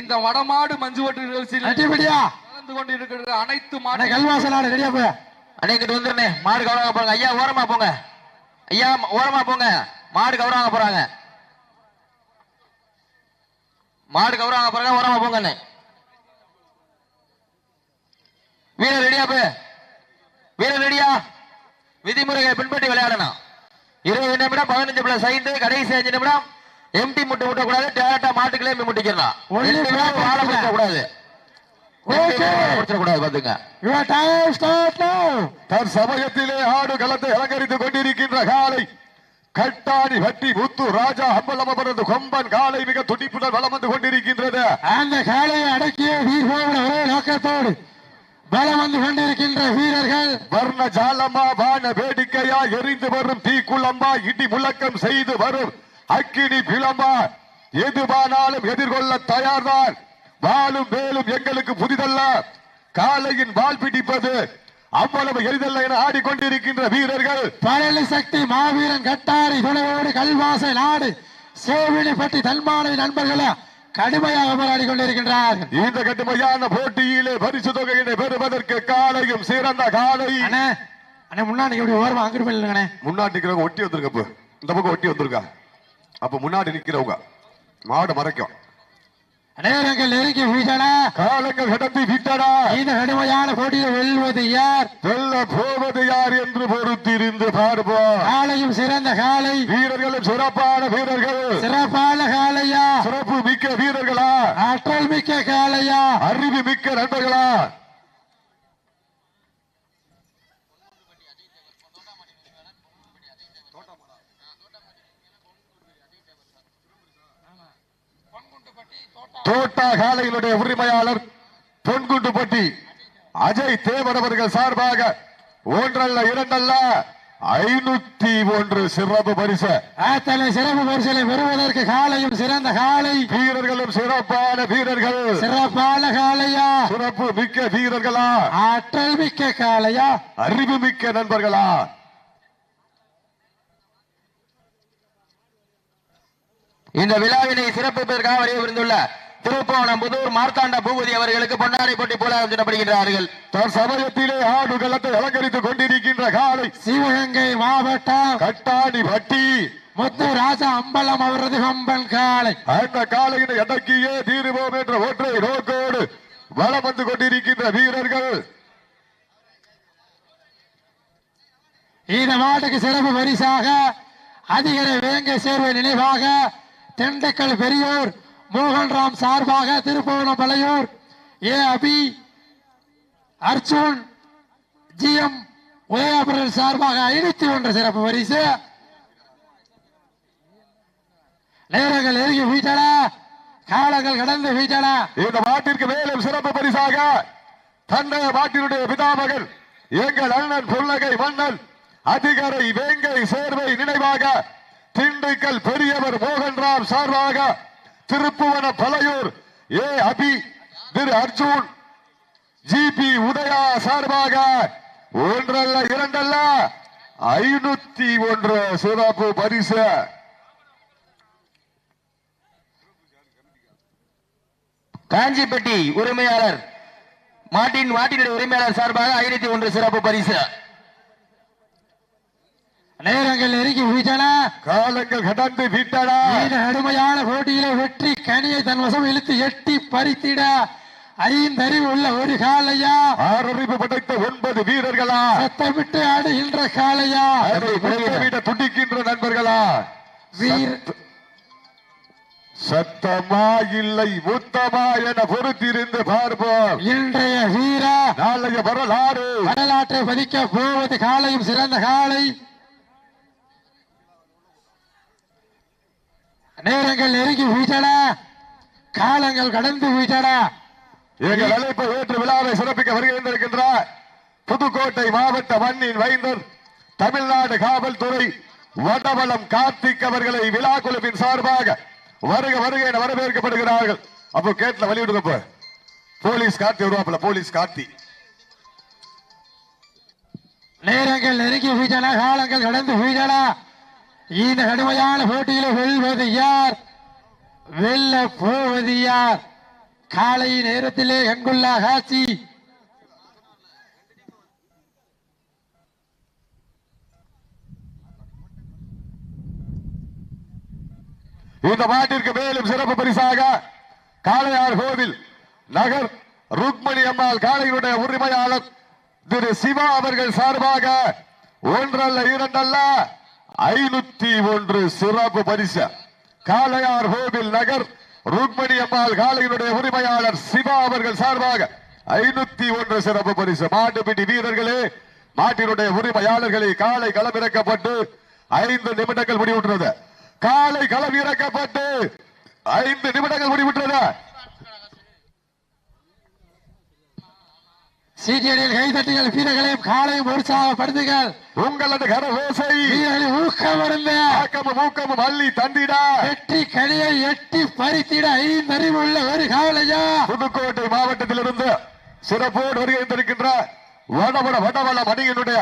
இந்த வடமாடு மஞ்சுவட்டு நிகழ்ச்சியில் அடிபடியா கலந்து கொண்டிருக்கிற அனைத்து மாடு கல்வாசலாடு ரெடியா போய் அண்ணே இங்கிட்டு வந்துருண்ணே. மாடு கவரவாங்க போறாங்க. ஐயா ஓரமா போங்க. ஐயா ஓரமா போங்க. மாடு கவரவாங்க போறாங்க. மாடு கவரவாங்க போறாங்க. ஓரமா போங்க அண்ணே. வீரர் ரெடியா போய் வீரர் ரெடியா விதிமுறைகளை பின்பற்றி விளையாடணும். இருபது நிமிடம் பதினஞ்சு பிளஸ் ஐந்து கடைசி அஞ்சு நிமிடம். எம்டி முட்டை முட்டக்கூடாது டேரக்டா மாட்டுக்குள்ளே போய் முட்டிக்கலாம் வாழை ஓகே கூடாது தற்சமயத்திலே ஆடு களத்தை அலங்கரித்துக் கொண்டிருக்கின்ற காலை கட்டாணி வட்டி முத்து ராஜா அம்பலமபரது கொம்பன் காலை மிக துடிப்புடன் வலம் வந்து கொண்டிருக்கின்றது. அந்த காளையை அடக்கிய வீர் போகிற ஒரே நோக்கத்தோடு பலம் வந்து கொண்டிருக்கின்ற வீரர்கள். வர்ண ஜாலமா வான வேடிக்கையா எரிந்து வரும் தீக்குளம்பா இடி முழக்கம் செய்து வரும் அக்கினி பிளம்பா. எதுவானாலும் எதிர்கொள்ள தயார்தான். வாளும் வேலும் எங்களுக்கு புதிதல்ல. காலையின் வால் பிடிப்பது அவ்வளவு எளிதல்ல என ஆடிக்கொண்டிருக்கின்ற வீரர்கள். பழனி சக்தி மாவீரன் கட்டாரி துணையோடு கல்வாசை நாடு சேவினிப்பட்டி தன்மானை நண்பர்களே கடுமையாக போராடி கொண்டிருக்கின்றார்கள் இந்த கடுமையான போட்டியிலே பரிசு தொகையினை பெறுவதற்கு காலையும் சிறந்த காலை அண்ணே அண்ணே முன்னாடி எப்படி ஓரமா அங்கிட்டு போய் நில்லுங்கண்ணே முன்னாடி ஒட்டி வந்திருக்க இப்ப. இந்த பக்கம் ஒட்டி வந்திருக்கா? அப்ப முன்னாடி நிக்கிறவங்க. மாடு மறைக்கும். நேரங்கள் நெருங்கி வீசன காலங்கள் கடந்து விட்டடா இந்த கடுமையான போட்டியில் வெல்வது யார்? வெல்ல போவது யார் என்று பொறுத்திருந்து பார்ப்போம். காலையும் சிறந்த காலை. வீரர்களும் சிறப்பான வீரர்கள். சிறப்பான காலையா? சிறப்பு மிக்க வீரர்களா? ஆற்றல் மிக்க காலையா? அறிவு மிக்க நண்பர்களா? தோட்டா காலையினுடைய உரிமையாளர் பொன்குண்டுப்பட்டி அஜய் தேவன் அவர்கள் சார்பாக ஒன்றல்ல இரண்டல்ல ஐநூத்தி ஒன்று சிறப்பு பரிசு. சிறப்பு பரிசலை பெறுவதற்கு காலையும் சிறந்த காலை. வீரர்களும் சிறப்பான வீரர்கள். சிறப்பான காலையா? சிறப்பு மிக்க வீரர்களா? ஆற்றல் மிக்க காலையா? அறிவு மிக்க நண்பர்களா? இந்த விழாவினை சிறப்பிப்பதற்காக வருகை புரிந்துள்ள திருப்போணம் புதூர் மார்த்தாண்ட பூபதி அவர்களுக்கு பொன்னாடை போட்டி போலாக சொல்லப்படுகின்றார்கள். தற்சமயத்திலே ஆடு களத்தை அலங்கரித்துக் கொண்டிருக்கின்ற காலை சிவகங்கை மாவட்டம் கட்டாணி பட்டி. முத்து ராஜா அம்பலம் அவரது கொம்பன் காலை அந்த காலையினை அடக்கியே தீருவோம் என்ற ஒற்றை நோக்கோடு வலம் வந்து கொண்டிருக்கின்ற வீரர்கள். இந்த மாட்டுக்கு சிறப்பு பரிசாக அதிகரை வேங்க சேர்வை நினைவாக திண்டுக்கல் பெரியோர் மோகன்ராம் சார்பாக Thiruppavanam A. Abi Arjun G. M. Udayapuran சார்பாக ஐநூத்தி ஒன்று சிறப்பு பரிசு. நேரங்கள் நெருங்கி வீட்டன காலங்கள் கடந்து வீட்டன இந்த மாட்டிற்கு மேலும் சிறப்பு பரிசாக தந்தைய மாட்டினுடைய பிதாமகன் எங்கள் அண்ணன் புன்னகை மன்னன் அதிகரை வேங்கை சேர்வை நினைவாக திண்டுக்கல் பெரியவர் மோகன்ராம் சார்பாக திருப்புவன பலையூர் ஏ அபி திரு அர்ஜுன். ஜிபி உதயா சார்பாக ஒன்றல்ல இரண்டல்ல ஐநூத்தி ஒன்று சிறப்பு பரிசு. காஞ்சிப்பட்டி உரிமையாளர் மாட்டின் மாட்டினுடைய உரிமையாளர் சார்பாக ஐநூத்தி ஒன்று சிறப்பு பரிசு. நேரங்கள் நெருங்கி வீட்டன காலங்கள் கடந்து விட்டனா. கடுமையான போட்டியிலே வெற்றி கனியை தன் வசம் இழுத்து எட்டி பறித்திட. ஐந்தறிவு உள்ள ஒரு காளையா ஆறறிவு படைத்த ஒன்பது வீரர்களா? சத்தமிட்டு ஆடுகின்ற முழங்கிட துடிக்கின்ற நண்பர்களா? வீர் சத்தமா இல்லை முத்தமா என பொறுத்திருந்து பார்ப்போம். இன்றைய வீரா நாளைய வரலாறு. வரலாற்றை பதிக்க போவது காளையும் சிறந்த காளை நேரங்கள் நெருங்கி வீட்டன காலங்கள் கடந்து வீட்டன எங்கள் அழைப்பை ஏற்று விழாவை சிறப்பிக்க வருகின்றிருக்கின்ற புதுக்கோட்டை மாவட்ட மண்ணின் வைந்தர் தமிழ்நாடு காவல்துறை வடவளம் கார்த்திக் அவர்களை விழா குழுவின் சார்பாக வருக வருக என வரவேற்கப்படுகிறார்கள். அப்போ கேட்ல இப்ப. போலீஸ் கார்த்தி வருவாப்புல போலீஸ் கார்த்தி. நேரங்கள் நெருங்கி வீட்டன காலங்கள் கடந்து வீட்டன இந்த கடுமையான போட்டியில வெல்வது யார்? வெல்ல போவது யார்? காலை நேரத்திலே எங்குள்ள காட்சி இந்த மாட்டிற்கு மேலும் சிறப்பு பரிசாக காளையார் கோவில் நகர் ருக்மணி அம்மாள் காளையினுடைய உரிமையாளர் திரு சிவா அவர்கள் சார்பாக ஒன்றல்ல இரண்டல்ல ஐநூத்தி ஒன்று சிறப்பு பரிசு. காளையார் கோவில் நகர் ருக்மணி அம்மாள் காளையினுடைய உரிமையாளர் சிவா அவர்கள் சார்பாக ஐநூத்தி ஒன்று சிறப்பு பரிசு. மாட்டுப்பிடி வீரர்களே மாட்டினுடைய உரிமையாளர்களை காலை களமிறக்கப்பட்டு ஐந்து நிமிடங்கள் முடிவுற்றது. காலை களம் இறக்கப்பட்டு ஐந்து நிமிடங்கள் முடிவுற்றது. சீட்டியடியில் கைதட்டுகள் வீரர்களையும் காலையும் உற்சாகப்படுத்துங்கள். உங்களது கரகோசை. வீரர்களை ஊக்கம் இருந்த ஆக்கமும் ஊக்கமும் அள்ளி தந்திட. வெற்றி கனியை எட்டி பறித்திட ஐந்தறிவுள்ள ஒரு காவலையா? புதுக்கோட்டை மாவட்டத்திலிருந்து சிறப்போடு வருகை தருகின்ற வடவட வடவள மணியினுடைய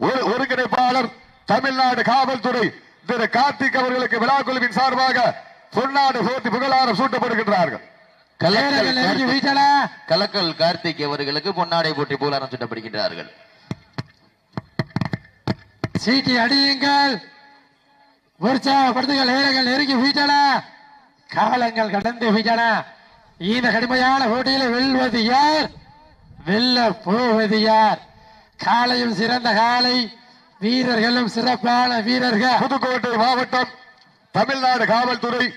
ஒரு ஒருங்கிணைப்பாளர் தமிழ்நாடு காவல்துறை திரு கார்த்திக் அவர்களுக்கு விழா குழுவின் சார்பாக பொன்னாடு போட்டி புகழாரம் சூட்டப்படுகின்றார்கள். கலக்கல் கார்த்திக். அவர்களுக்கு பொன்னாடை போட்டி புகழாரம் சூட்டப்படுகின்றார்கள் சீட்டி அடியுங்கள். உற்சாகப்படுத்துங்கள். வீரர்கள் நெருங்கி வீட்டல காலங்கள் கடந்து வீட்டன இந்த கடுமையான போட்டியில வெல்வது யார்? வெல்ல போவது யார்? காலையும் சிறந்த காலை. வீரர்களும் சிறப்பான வீரர்கள். புதுக்கோட்டை மாவட்டம் தமிழ்நாடு காவல்துறை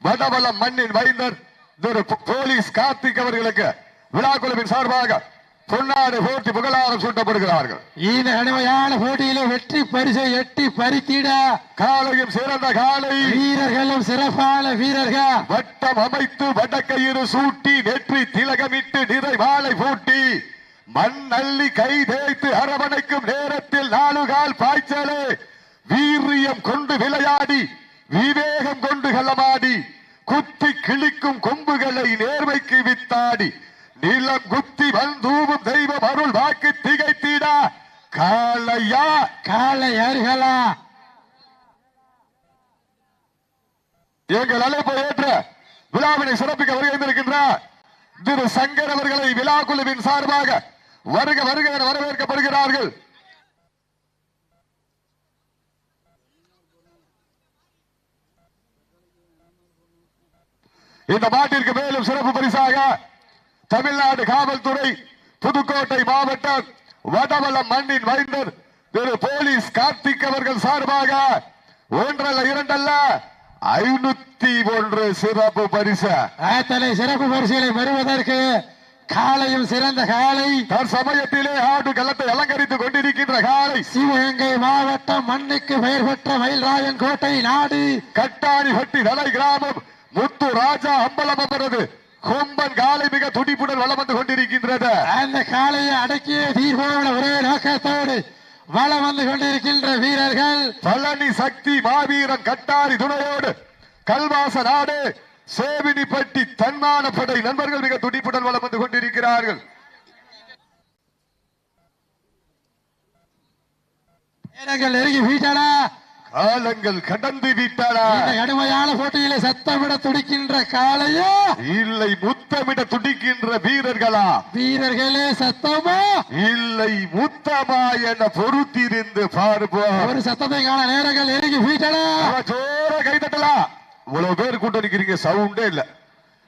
வடவளம் மண்ணின் வைந்தர் போலீஸ் கார்த்திக் அவர்களுக்கு விழா குழுவின் சார்பாக பொன்னாடு போட்டி புகழாரம் சூட்டப்படுகிறார்கள். இந்த கடுமையான போட்டியில வெற்றி பரிசை எட்டி பறித்திட காலையும் சிறந்த காலை. வீரர்களும் சிறப்பான வீரர்கள். வட்டம் அமைத்து வடக்கயிறு சூட்டி வெற்றி திலகமிட்டு நிறை மாலை பூட்டி. மண் அள்ளி கை தேய்த்து அரவணைக்கும் நேரத்தில் நாலு கால் பாய்ச்சலே. வீரியம் கொண்டு விளையாடி விவேகம் கொண்டு களமாடி குத்தி கிழிக்கும் கொம்புகளை நேர்மைக்கு வித்தாடி நிலம் குத்தி வந்தூவும் தெய்வம் அருள் வாக்கு திகைத்தீடா. காளையா காளையர்களா. எங்கள் அழைப்பை ஏற்ற விழாவினை சிறப்பிக்க வருகின்றிருக்கின்ற திரு சங்கர் அவர்களை விழா குழுவின் சார்பாக வருக வருக என வரவேற்கப்படுகிறார்கள். இந்த மாட்டிற்கு மேலும் சிறப்பு பரிசாக தமிழ்நாடு காவல்துறை புதுக்கோட்டை மாவட்டம் வடவளம் மண்ணின் வைந்தர் திரு போலீஸ் கார்த்திக் அவர்கள் சார்பாக ஒன்றல்ல இரண்டல்ல ஐநூத்தி ஒன்று சிறப்பு பரிசு. அத்தனை சிறப்பு பரிசுகளை பெறுவதற்கு காலையும் சிறந்த காலை தற்சமயத்திலே ஆடு களத்தை அலங்கரித்துக் கொண்டிருக்கின்ற காலை சிவகங்கை மாவட்டம் மண்ணுக்கு பெயர் பெற்ற மயில்ராயன் கோட்டை நாடு. கட்டாணிப்பட்டி தலை கிராமம் முத்து ராஜா அம்பலம் அவரது கொம்பன் காலை மிக துடிப்புடன் வளம் வந்து கொண்டிருக்கின்றது. அந்த காலையை அடக்கிய தீர்வோட ஒரே நோக்கத்தோடு வளம் வந்து கொண்டிருக்கின்ற வீரர்கள் பழனி சக்தி மாவீரன் கட்டாரி துணையோடு கல்வாச நாடு சேவினிப்பட்டி தன்மான படை நண்பர்கள் மிக துடிப்புடன் வளம் வந்து கொண்டிருக்கிறார்கள். நெருங்கி வீட்டன காலங்கள் கடந்து இந்த கடுமையான போட்டியில சத்தமிட துடிக்கின்ற காலையா இல்லை முத்தமிட துடிக்கின்ற வீரர்களா? வீரர்களே சத்தமா? இல்லை முத்தமா என பொறுத்திருந்து பார்ப்போம் ஒரு சத்தத்தை காண நேரங்கள் நெருங்கி நல்லா ஜோர கைத்தட்டலாம் இவ்வளவு பேர் கூட்ட நிக்கிறீங்க சவுண்டே இல்ல.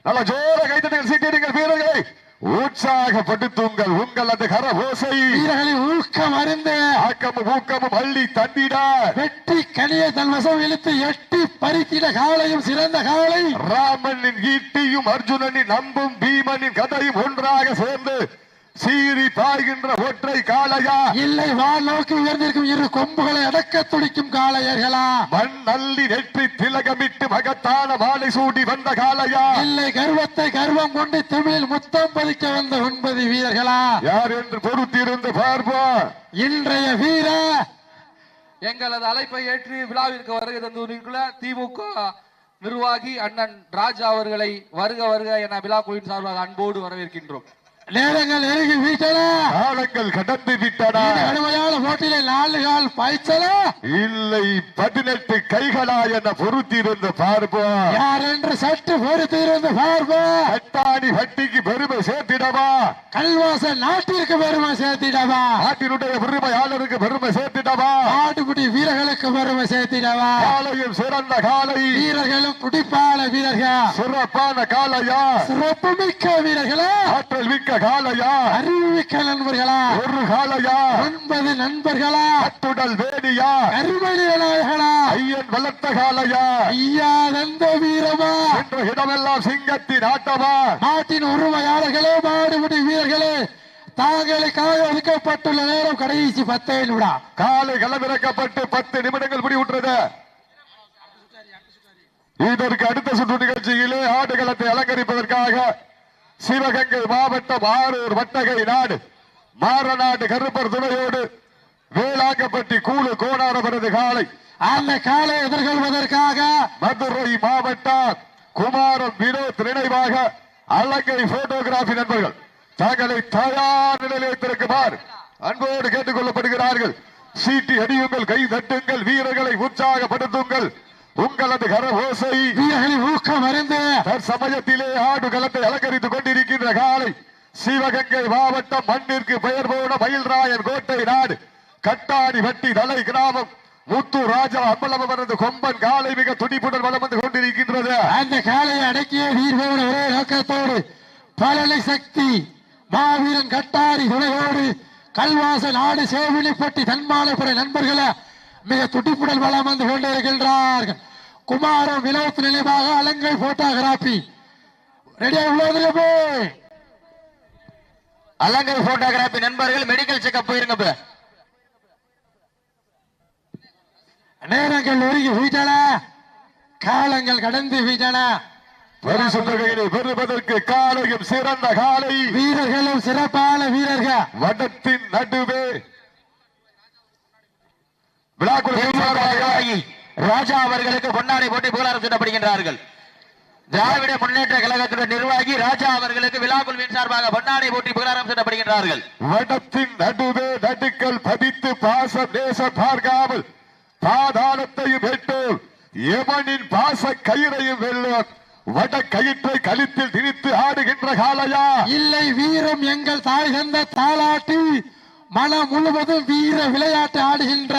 நல்லா ஜோர கைத்தட்டுங்கள் சீட்டிடுங்கள் வீரர்களை. உற்சாகப்படுத்துங்கள் உங்களது கரபோசை வீரர்களின் ஊக்கம் அருந்து. ஆக்கமும் ஊக்கமும் அள்ளி தந்திட. வெற்றி கனியை தன் வசம் இழுத்து எட்டி பறித்திட காலையும் சிறந்த காலை ராமனின் ஈட்டியும் அர்ஜுனனின் அம்பும் பீமனின் கதையும் ஒன்றாக சேர்ந்து சீறி பாய்கின்ற ஒற்றை காளையா? இல்லை வால் நோக்கி உயர்ந்திருக்கும் இரு கொம்புகளை அடக்க துடிக்கும் காளையர்களா? மண் அள்ளி நெற்றி திலகமிட்டு மகத்தான மாலை சூடி வந்த காளையா? இல்லை கர்வத்தை கர்வம் கொண்டு தமிழில் முத்தம் பதிக்க வந்த ஒன்பது வீரர்களா? யார் என்று பொறுத்திருந்து பார்ப்போம். இன்றைய வீர எங்களது அழைப்பை ஏற்று விழாவிற்கு வருகை தந்துள்ள திமுக நிர்வாகி அண்ணன் ராஜா அவர்களை வருக வருக என விழா குழுவின் சார்பாக அன்போடு வரவேற்கின்றோம். நேரங்கள் நெருங்கி வீட்டன காலங்கள் கடந்து விட்டன. கடுமையான போட்டியில நாலு கால் பாய்ச்சல. இல்லை பதினெட்டு கைகளா என பொறுத்திருந்து பார்ப்போம். யார் என்று சற்று பொறுத்திருந்து பார்ப்போம். கட்டாணி வட்டிக்கு பெருமை சேர்த்திடவா? கல்வாச நாட்டிற்கு பெருமை சேர்த்திடவா? நாட்டினுடைய உரிமையாளருக்கு பெருமை சேர்த்திடவா? ஆட்டுக்குடி வீரர்களுக்கு பெருமை சேர்த்திடவா? காலையும் சிறந்த காலை. வீரர்களும் துடிப்பான வீரர்கள். சிறப்பான காலையா? சிறப்புமிக்க வீரர்களா. ஆற்றல் மிக்க காலையா? அறிவுமிக்க நண்பர்களா ஒரு காலையா? ஒன்பது நண்பர்களா? வேணியா? கருமணி விநாயகனா ஐயன் வளர்த்த காலையா? ஐயா தந்த வீரமா? என்ற இடமெல்லாம் சிங்கத்தின் ஆட்டமா? நாட்டின் உரிமையாளர்களே மாடுபிடி வீரர்களே தாங்களுக்காக ஒதுக்கப்பட்டுள்ள நேரம் கடைசி பத்தே நிமிடம். காலை களமிறக்கப்பட்டு பத்து நிமிடங்கள் முடிவுற்றது. இதற்கு அடுத்த சுற்று நிகழ்ச்சியிலே ஆடுகளத்தை அலங்கரிப்பதற்காக சிவகங்கை மாவட்டம் ஆரூர் வட்டகை நாடு. மாரநாடு கருப்பர் துணையோடு வேளாங்கப்பட்டி கூழு கோணாரவரது காலை. அந்த காலை எதிர்கொள்வதற்காக மதுரை மாவட்டம் குமாரன் வினோத் நினைவாக அலங்கை போட்டோகிராபி நண்பர்கள் தங்களை தயார் நிலையில் வைத்திருக்குமாறு அன்போடு கேட்டுக் கொள்ளப்படுகிறார்கள். சீட்டி அடியுங்கள் கை தட்டுங்கள் வீரர்களை உற்சாகப்படுத்துங்கள். உங்களது கர ஓசை வீரர்களின் ஊக்கம் அறிந்து தற்சமயத்திலே ஆடு களத்தை அலங்கரித்துக் கொண்டிருக்கின்ற காலை சிவகங்கை மாவட்டம் மண்ணிற்கு பெயர் போன மயில்ராயன் கோட்டை நாடு. கட்டாணி வட்டி தலை கிராமம். முத்து ராஜா அம்பலமனது கொம்பன் காலை மிக துடிப்புடன் வலம் வந்து கொண்டிருக்கின்றது. அந்த காலையை அடக்கிய வீரர்களோடு ஒரே நோக்கத்தோடு பலனை சக்தி மாவீரன் கட்டாரி துணையோடு கல்வாச நாடு சேவிலிப்பட்டி தன்மானப்படை நண்பர்களே மிக துடிப்புடன் வளம் வந்து கொண்டிருக்கின்றார்கள். குமாரம் வினோத் நினைவாக அலங்கை போட்டோகிராபி ரெடியா உள்ளதுல அலங்கை போட்டோகிராபி நண்பர்கள் மெடிக்கல் செக்அப் போயிருங்க. நேரங்கள் ஒருங்கி வீட்டன காலங்கள் கடந்து வீட்டன பரிசு தொகையினை பெறுவதற்கு காலையும் சிறந்த காலை. வீரர்களும் சிறப்பான வீரர்கள். வடத்தின் நடுவே விழாக்குழு ராஜா அவர்களுக்கு பொன்னாடை போட்டி புகழாரம் சூட்டப்படுகின்றார்கள். திராவிட முன்னேற்ற கழகத்துடைய நிர்வாகி ராஜா அவர்களுக்கு விழாக்குழுவின் சார்பாக பொன்னாடை போட்டி புகழாரம் சூட்டப்படுகின்றார்கள். வடத்தின் நடுவே நடுக்கல் பதித்து பாசம் நேசம் பார்க்காமல் பாதாளத்தையும் வெட்டோம் எவனின் பாச கயிறையும் வெல்லும் வட கயிற்றை கழுத்தில் திணித்து ஆடுகின்ற காலையா இல்லை வீரம் எங்கள் தாய் தந்த தாலாட்டி மனம் முழுவதும் வீர விளையாட்டு ஆடுகின்ற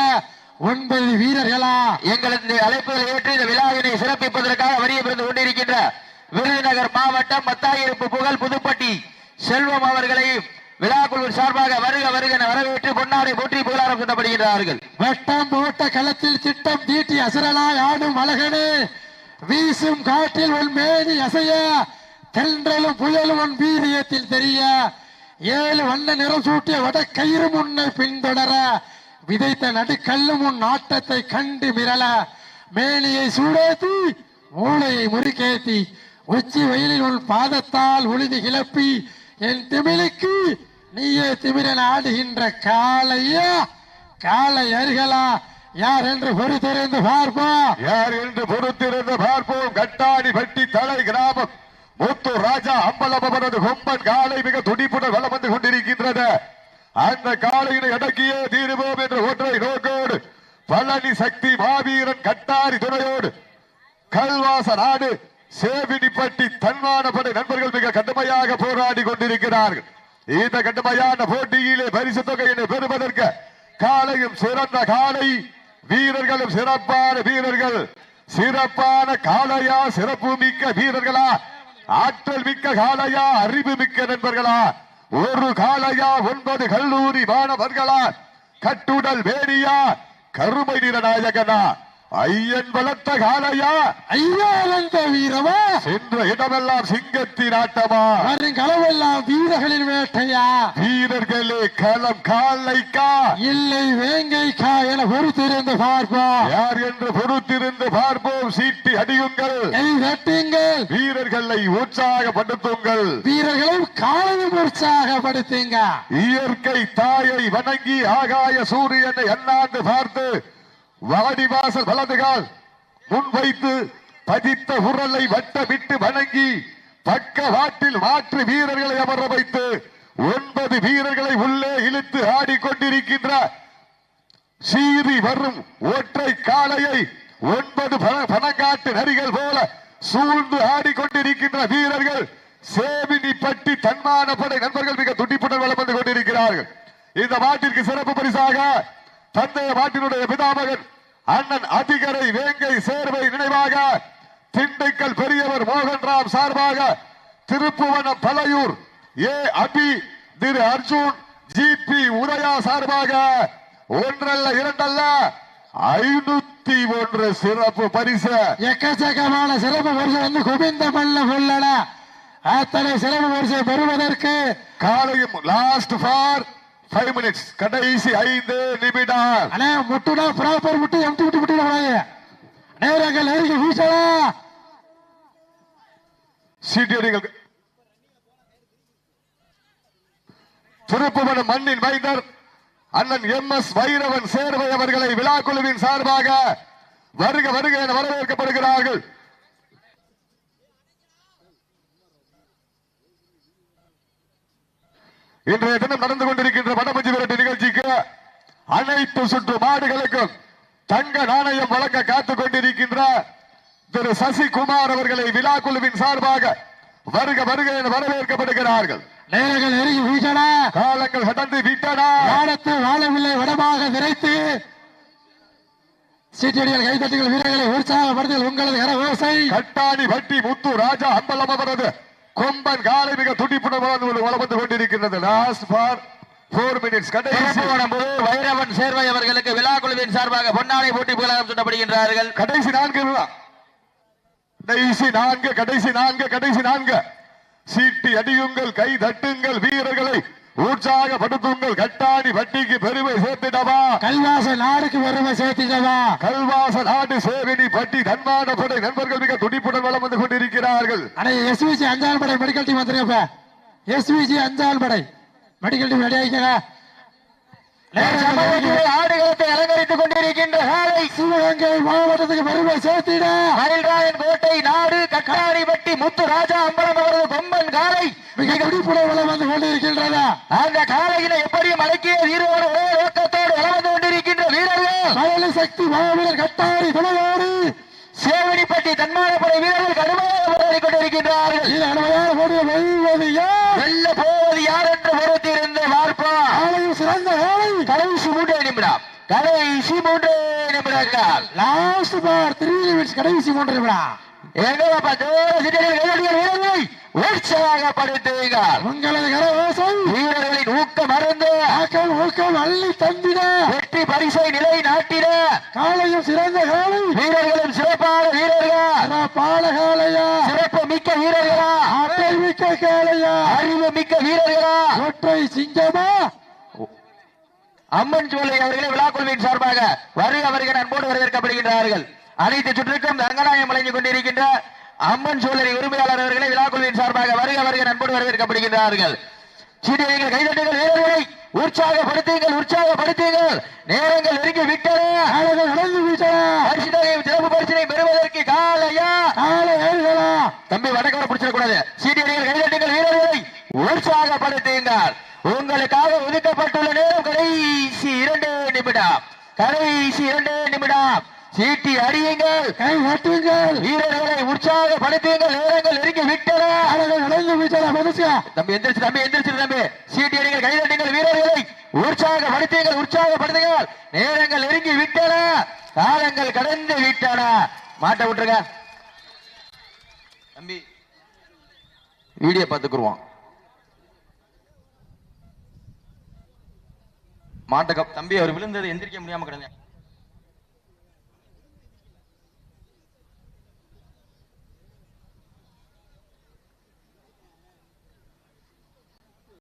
ஒன்பது வீரர்களா எங்களது அழைப்புகளை ஏற்று இந்த விழாவினை சிறப்பிப்பதற்காக வரிய பிறந்து கொண்டிருக்கின்ற விருதுநகர் மாவட்டம் மத்தாயிருப்பு புகழ் புதுப்பட்டி செல்வம் அவர்களையும் விழாக்குழு சார்பாக வருக வருக வரவேற்று பொன்னாடை போற்றி புகழாரம் சூட்டப்படுகின்றார்கள். வட்டம் போட்ட களத்தில் திட்டம் தீட்டி அசரலாய் ஆடும் அழகனே வீசும் காற்றில் உன் மேனி அசைய தென்றலும் புயலும் உன் வீரியத்தில் தெரிய ஏழு வண்ண நிறம் சூட்டிய கயிறு முன்ன பின்தொடர விதைத்த நடுக்கல்லும் உன் நாட்டத்தை கண்டு மிரள மேனியை சூடேத்தி மூளையை முறுக்கேத்தி உச்சி வெயிலில் உன் பாதத்தால் உழுதி கிளப்பி என் திமிழுக்கு நீயே திமிரன் ஆடுகின்ற காளையா? காலை அருகலா? யார் என்று பொறுத்திருந்து பார்ப்போம். யார் என்று பொறுத்திருந்து பார்ப்போம். கட்டாடி பட்டி தலை கிராமம். முத்து ராஜா அம்பலமனது கொம்பன் காலை மிக துடிப்புடன் வளம் வந்து கொண்டிருக்கின்றது. அந்த காலையினை அடக்கியே தீருவோம் என்ற ஒற்றை நோக்கோடு பழனி சக்தி மாவீரன் கட்டாரி துணையோடு கல்வாச நாடு சேவினிப்பட்டி தன்மானப்படை நண்பர்கள் மிக கடுமையாக போராடி கொண்டிருக்கிறார்கள். இந்த கடுமையான போட்டியிலே பரிசு தொகையினை பெறுவதற்கு காலையும் சிறந்த காலை வீரர்களும் சிறப்பான வீரர்கள் சிறப்பான காலையா சிறப்பு மிக்க வீரர்களா ஆற்றல் மிக்க காலையா அறிவு மிக்க நண்பர்களா ஒரு காலையா ஒன்பது கல்லூரி மாணவர்களா கட்டுடல் வேணியா கருமை நிற நாயகனா ஐயன் வளர்த்த காளையா ஐயானந்த வீரமா சென்ற இடமெல்லாம் சிங்கத்தின் ஆட்டமா வருங்களவெல்லாம் வீரர்களின் வேட்டையா? வீரர்களே களம் காலைக்கா இல்லை வேங்கைக்கா என பொறுத்திருந்து பார்ப்போம். யார் என்று பொறுத்திருந்து பார்ப்போம். சீட்டி அடியுங்கள். கை தட்டுங்கள் வீரர்களை உற்சாகப்படுத்துங்கள். வீரர்களும் காலையும் உற்சாகப்படுத்துங்க. இயற்கை தாயை வணங்கி ஆகாய சூரியனை அண்ணாந்து பார்த்து வாடிவாசல் வலதுகால் முன்வைத்து பதித்த உரலை வட்டமிட்டு வணங்கி பக்க வாட்டில் மாற்று வீரர்களை அமர வைத்து ஒன்பது வீரர்களை உள்ளே இழுத்து ஆடிக்கொண்டிருக்கின்ற சீறி வரும் ஒற்றை காளையை ஒன்பது பணங்காட்டு நரிகள் போல சூழ்ந்து ஆடிக்கொண்டிருக்கின்ற வீரர்கள் சேவினிப்பட்டி தன்மான படை நண்பர்கள் மிக துடிப்புடன் வளம் வந்து கொண்டிருக்கிறார்கள். இந்த மாட்டிற்கு சிறப்பு பரிசாக தந்தைய மாட்டினுடைய பிதாமகன் அண்ணன் அதிகரை வேங்கை சேர்வை நினைவாக திண்டுக்கல் பெரியவர் மோகன்ராம் சார்பாக திருப்புவனம் பலையூர் ஏ அபி திரு அர்ஜுன் ஜிபி உதயா சார்பாக ஒன்றல்ல இரண்டல்ல ஐநூத்தி ஒன்று சிறப்பு பரிசு. எக்கச்சக்கமான சிறப்பு பரிசு வந்து குவிந்த மல்ல கொள்ளல அத்தனை சிறப்பு பரிசை பெறுவதற்கு காலையும் லாஸ்ட் ஃபார் ஃபைவ் மினிட்ஸ் கடைசி ஐந்து நிமிடம். அண்ணே முட்டுனா ப்ராப்பர் முட்டு எம்டி முட்டு முட்டு கூடாது நேரங்கள் நெருங்கி வீசலாம் சீட்டியடிகள் திருப்புவனம் மண்ணின் மைந்தர் அண்ணன் எம் எஸ் வைரவன் சேர்வை அவர்களை விழா குழுவின் சார்பாக வருக வருக என வரவேற்கப்படுகிறார்கள். இன்றைய தினம் நடந்து கொண்டிருக்கின்ற வடமஞ்சி விரட்டு நிகழ்ச்சிக்கு அனைத்து சுற்று மாடுகளுக்கும் தங்க நாணயம் வழங்க காத்துக் கொண்டிருக்கின்ற திரு சசிகுமார் அவர்களை விழா குழுவின் சார்பாக வருக வருக என வரவேற்கப்படுகிறார்கள். நேரங்கள் நெருங்கி வீசலாம் காலங்கள் கடந்து விட்டன. வானத்து வாழவில்லை வடமாக விரைத்து. சீட்டடிகள் கைதட்டுகள் வீரர்களை உற்சாகப்படுத்தல் உங்களது கர ஓசை கட்டாணி பட்டி முத்து ராஜா அம்பலம் அவரது. கொம்பன் காலை மிக துடிப்புடன் வளர்ந்து கொண்டிருக்கின்றது. லாஸ்ட் ஃபார் போர் மினிட்ஸ் கடைசி. வைரவன் சேர்வை அவர்களுக்கு விழா குழுவின் சார்பாக பொன்னாடை போட்டி புகழாரம் சுட்டப்படுகின்றார்கள். கடைசி நான்கு. கடைசி நான்கு கடைசி நான்கு கடைசி நான்கு. சீட்டி அடியுங்கள் கை தட்டுங்கள் வீரர்களை உற்சாகப்படுத்துங்கள். கட்டாணி பட்டிக்கு பெருமை சேர்த்திடவா? கல்வாச நாடுக்கு பெருமை சேர்த்திடவா கல்வாச நாடு சேவினி பட்டி தன்மான படை நண்பர்கள் மிக துடிப்புடன் வளம் வந்து கொண்டிருக்கிறார்கள். அடே எஸ்விஜி அஞ்சால் படை மெடிக்கல் டீம் வந்துருங்கப்ப எஸ்விஜி அஞ்சால் படை மெடிக்கல் டீம் ரெடி சமூகத்திலே ஆடுகளத்தை அலங்கரித்துக் கொண்டிருக்கின்ற காலை சிவகங்கை மாவட்டத்துக்கு பெருமை சேர்த்திட. மயில்ராயன் கோட்டை நாடு கட்டாரிப்பட்டி முத்து ராஜா அம்பலம் அவரது கொம்பன் காலை. மிக துடிப்புடன் வளம் வந்து கொண்டிருக்கின்றன. அந்த காலையில எப்படியும் அடக்கிய வீரோடு ஒரே நோக்கத்தோடு வளம் வந்து கொண்டிருக்கின்ற வீரர்கள். மழலை சக்தி மாவீரர் கட்டாரி துணையோடு. சேவடிப்பட்டி தன்மானப்படை வீரர்கள் கடுமையாக கொண்டிருக்கின்றார்கள் இது அருமையான போட்டியை வெல்வது யார் வெல்ல போவது யார் என்று பொறுத்திருந்து பார்ப்போம் ஆலையும் சிறந்த ஆலை கடைசி மூன்றே நிமிடம் கடைசி மூன்றே நிமிடங்கள். லாஸ்ட் பார் த்ரீ நிமிட்ஸ் கடைசி மூன்று நிமிடம். உங்களது கர ஓசை வீரர்களின் ஊக்கம் அருந்து. ஆக்கம் ஊக்கம் அள்ளி தந்திட. வெற்றி பரிசை நிலை நாட்டிட. காலையும் சிறந்த காலை. வீரர்களும் சிறப்பான வீரர்கள். பால காலையா. சிறப்பு மிக்க வீரர்களா. ஆற்றல் மிக்க காலையா. அறிவு மிக்க வீரர்களா. ஒற்றை சிங்கமா. அம்மன் சோலை அவர்களை விழாக்குழுவின் சார்பாக வருக வருக அன்போடு வரவேற்கப்படுகின்றார்கள். அனைத்து சுற்றுக்கும் ரங்கநாயகம் வழங்கிக் கொண்டிருக்கின்ற அம்மன் சோழரி உரிமையாளர் அவர்களை விழாக்குழுவின் சார்பாக வருக வருக அன்போடு வரவேற்கப்படுகின்றார்கள். சீடியர்கள் கைதட்டுங்கள் வீரர்களை உற்சாகப்படுத்துங்கள் உற்சாகப்படுத்துங்கள். நேரங்கள் நெருங்கி விட்டன. நடந்து வீட்டா பரிசு தொகை சிறப்பு பரிசினை பெறுவதற்கு காலையா? தம்பி வடக்கவரை பிடிச்சிடக்கூடாது. சீட்டியடிகள் கைதட்டுங்கள் வீரர்களை உற்சாகப்படுத்துங்கள். உங்களுக்காக ஒதுக்கப்பட்டுள்ள நேரம் கடைசி இரண்டு நிமிடம். கடைசி இரண்டு நிமிடம். சீட்டி அடியுங்கள். கை கட்டுங்கள் வீரர்களை உற்சாகப்படுத்துங்கள். நேரங்கள் நெருங்கி விட்டன. நடந்து வீட்டா மனுஷா. தம்பி எந்திரிச்சு தம்பி எந்திரிச்சு தம்பி. சீட்டி அடிகள் கைதட்டுங்கள் வீரர்களை உற்சாகப்படுத்துங்கள். உற்சாகப்படுத்துங்கள். நேரங்கள் நெருங்கி விட்டன. காலங்கள் கடந்து விட்டன. மாட்ட விட்டுருங்க. தம்பி வீடியோ பார்த்துக்குருவோம். மாட்டகம் தம்பி அவர் விழுந்தது எந்திரிக்க முடியாம கிடந்தேன்.